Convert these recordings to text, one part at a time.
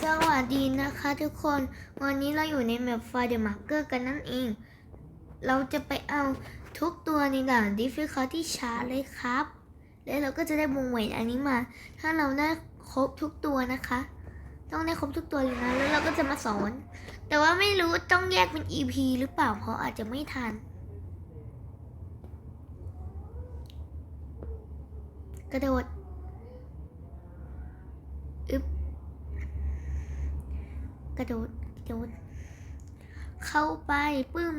สวัสดีนะคะทุกคน วันนี้เราอยู่ในแมปไฟเดอร์มาร์เกอร์กันนั่นเอง เราจะไปเอาทุกตัวในด่าน Difficulty ช้าเลยครับ แล้วเราก็จะได้วงแหวนอันนี้มา ถ้าเราได้ครบทุกตัวนะคะ ต้องได้ครบทุกตัวเลยนะ แล้วเราก็จะมาสอน แต่ว่าไม่รู้ต้องแยกเป็น EP หรือเปล่า เพราะอาจจะไม่ทัน กระโดด อึบ ก ระโดดกระโดด เข้าไปปึ้ม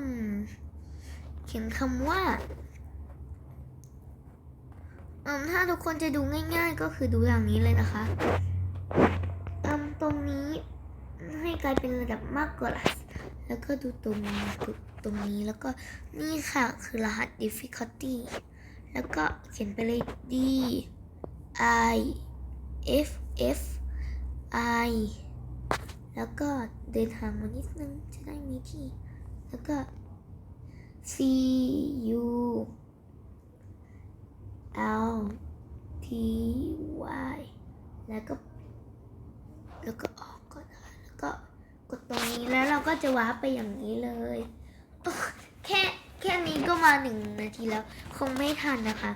เขียนคำว่าอืมถ้าทุกคนจะดูง่าย ๆ ก็คือดูอย่างนี้เลยนะคะอืมตรงนี้ให้กลายเป็นระดับมากกว่าแล้วก็ดูตรงนี้ตรงนี้แล้วก็นี่ค่ะคือรหัส difficulty แล้วก็เขียนไปเลย D I F F I แล้วก็เดินทางมานิดนึงจะได้มีที่ แล้วก็ C U L T Y แล้วก็ แล้วก็ออกก่อนนะคะแล้วก็กดตรงนี้แล้วเราก็จะวาร์ปไปอย่างนี้เลย แค่แค่นี้ก็มาหนึ่งนาทีแล้ว คงไม่ทันนะคะ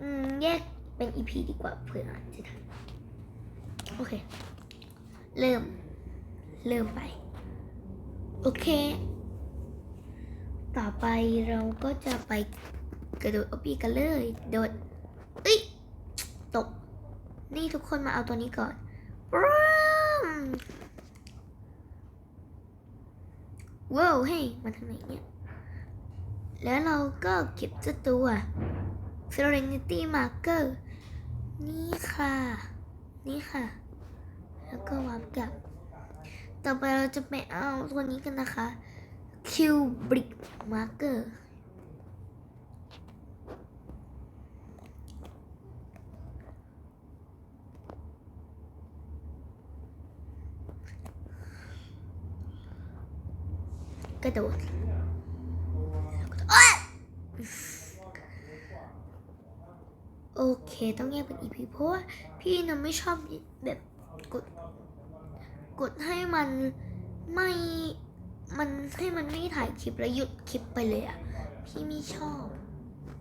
อืม แยกเป็น EP ดีกว่าเผื่อจะทัน โอเค เริ่ม เริ่มไป โอเค ต่อไปเราก็จะไปกระโดดอปีกันเลย โดดเอ้ยตก นี่ทุกคนมาเอาตัวนี้ก่อนปรึ้มว้าวเฮ้ยมาทางไหนเนี่ย แล้วเราก็เก็บเจ้าตัว Serenity Marker นี่ค่ะ นี่ค่ะ แล้วก็วาร์ปกลับ ต่อไปเราจะไปเอาตัวนี้กันนะคะ Cubic Marker กระโดดโอ๊ยโอเค ต้องแยกเป็น EP เพราะว่าพี่น่ะไม่ชอบแบบ กดให้มันไม่มันให้มันไม่ถ่ายคลิปแล้วหยุดคลิปไปเลยอะ พี่ไม่ชอบ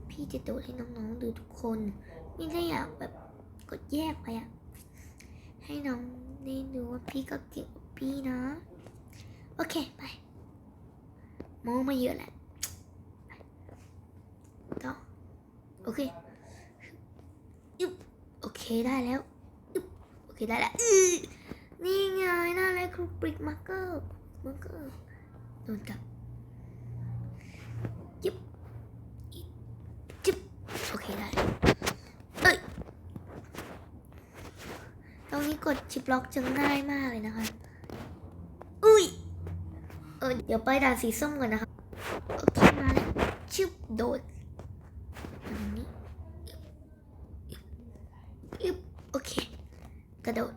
พี่จะโดดให้น้องๆดูทุกคน ไม่ได้อยากแบบกดแยกไปอะ ให้น้องได้ดูว่าพี่ก็เก่งกว่าพี่นะ โอเคไปโมมาเยอะแหละต่อโอเคอึ๊บโอเคได้แล้วอึ๊บโอเคได้แล้ว นี่ไงน่าเลยครูบริกมาร์เกอร์มาร์เกอร์โดนจับยึบจึบโอเคได้เอ้ยตรงนี้กดชิปล็อกจะง่ายมากเลยนะคะอุ้ยเออเดี๋ยวไปด่านสีส้มก่อนนะคะโอเคมาแล้วชึบโดดอันนี้อึบโอเคกระโดด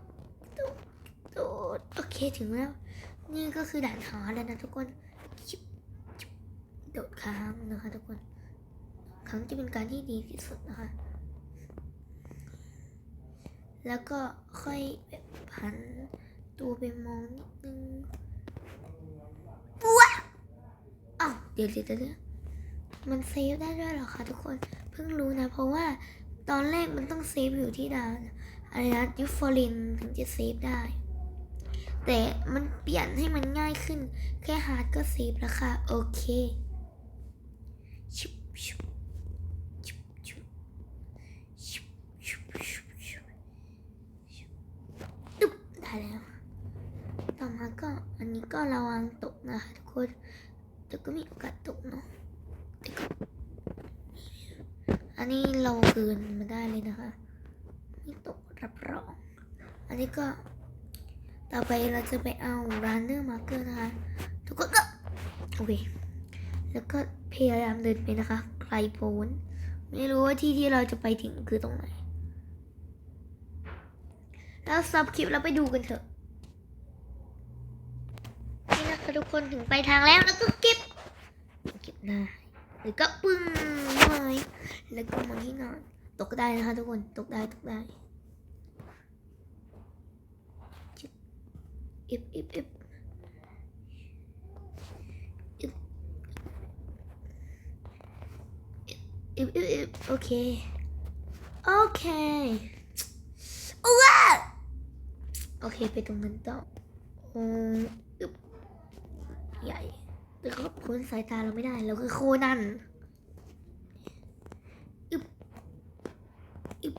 เคถึงแล้ว นี่ก็คือด่านหอแล้วนะทุกคนโดดค้างนะคะทุกคนครั้งจะเป็นการที่ดีที่สุดนะคะ แล้วก็ค่อยแบบพันตัวไปมองนิดนึงว้าอ้าวเดี๋ยวเดี๋ยวเดี๋ยวมันเซฟได้ด้วยเหรอคะทุกคน เพิ่งรู้นะ เพราะว่าตอนแรกมันต้องเซฟอยู่ที่ดาวอะไรนะยูฟอรินถึงจะเซฟได้ แต่มันเปลี่ยนให้มันง่ายขึ้น แค่ฮาร์ดก็เซฟแล้วค่ะ โอเคชุบชุบชุบชุบชุบชุบชุบชุบชุบอึ๊บได้แล้ว ต่อมาก็อันนี้ก็ระวังตกนะคะทุกคนแต่ก็มีโอกาสตกเนาะแต่ก็อันนี้เราเกินมาได้เลยนะคะ ไม่ตกรับรอง อันนี้ก็ ต่อไปเราจะไปเอา runner marker นะคะ ทุกคนก็โอเค แล้วก็พยายามเดินไปนะคะไกลโพ้นไม่รู้ว่าที่ที่เราจะไปถึงคือตรงไหน แล้วซับคลิปแล้วไปดูกันเถอะ นี่นะคะทุกคนถึงไปลายทางแล้วแล้วก็เก็บเก็บได้าหรือก็ปึ้งเลยแล้วก็มาที่นอนตกได้นะคะทุกคนตกได้ตกได้จึ๊บ อึบอึบอึบอึบอึบอึบอึบโอเค โอเคว้าโอเค ไปตรงนั้นต่ออืมอึบใหญ่แต่ก็พ้นสายตาเราไม่ได้ เราคือโคนันอึบอึบ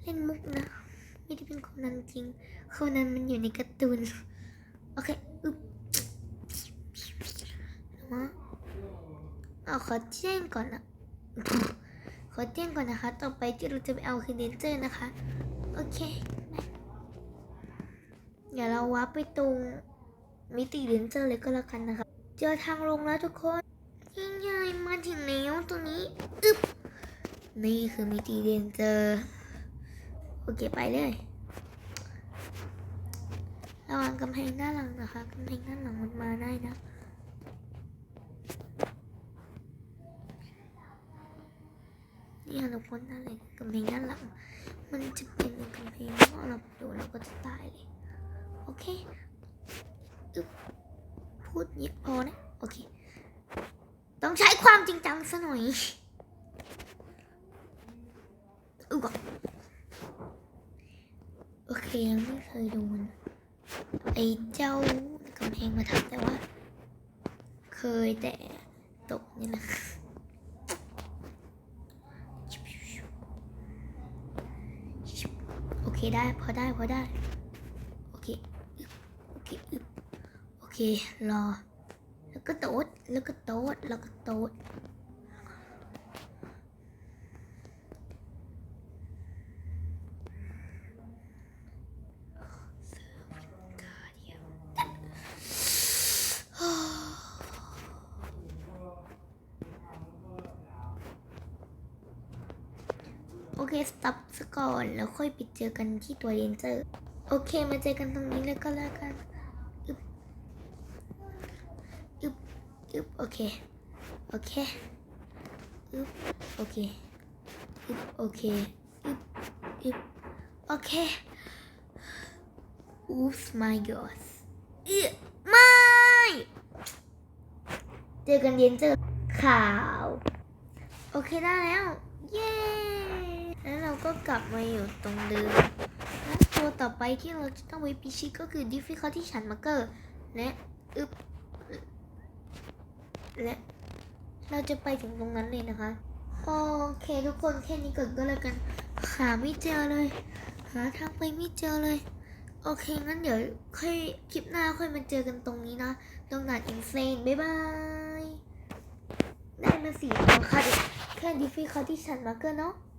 เล่นมุกนะ ไม่ได้เป็นโคนันจริง คนันมันอยู่ในการ์ตูน โอเคอึบมาเอาขอแจ้งก่อนนะขอแจ้งก่อนนะคะ ต่อไปที่เราจะไปเอาคือเดนเจอร์นะคะ โอเค เดี๋ยวเราวับไปตรงมิติเดนเจอร์เลยก็แล้วกันนะคะ เจอทางลงแล้วทุกคนยังไงมาถึงแล้วตรงนี้อึ๊บนี่คือมิติเดนเจอร์ โอเคไปเลย ระวังกำแพงด้านหลังนะคะกำแพงด้านหลังมันมาได้นะนี่ค่ะทุกคนอะไรกำแพงด้านหลัง มันจะเป็นกำแพงที่เราโดนเราก็จะตายเลย โอเคอึบพูดเยอะพอนะ โอเค ต้องใช้ความจริงจังซะหน่อยอึ๊บโอเคยังไม่เคยโดน ไอ้เจ้ากำแพงมาทับแต่ว่า เคยแต่ตกนี่แหละโอเคได้พอได้พอได้ โอเคโอเคโอเครอ แล้วก็โต๊ดแล้วก็โต๊ดแล้วก็โต๊ด โอเคสต็อปซะก่อน แล้วค่อยไปเจอกันที่ตัวเรนเจอร์ โอเค มาเจอกันตรงนี้เลยก็แล้วกันอึบอึบอึบโอเค โอเคอึบโอเคอึบโอเคอึบอึบโอเค Oops my god อึไม่ เจอกันเย็นเจอข่าว โอเคได้แล้ว เย้ ก็กลับมาอยู่ตรงเดิมและตัวต่อไปที่เราจะต้องไปพิชิตก็คือ difficulty ชันมาร์เกอร์และอึบและเราจะไปถึงตรงนั้นเลยนะคะ โอเคทุกคนแค่นี้ก่อนก็แล้วกัน หาไม่เจอเลย หาทางไปไม่เจอเลย โอเค งั้นเดี๋ยวค่อยคลิปหน้าค่อยมาเจอกันตรงนี้นะ ตรงด่านอินเซนบ๊ายบาย ได้มาสี่ตัวค่ะแค่ difficulty ชันมาเกอร์เนาะ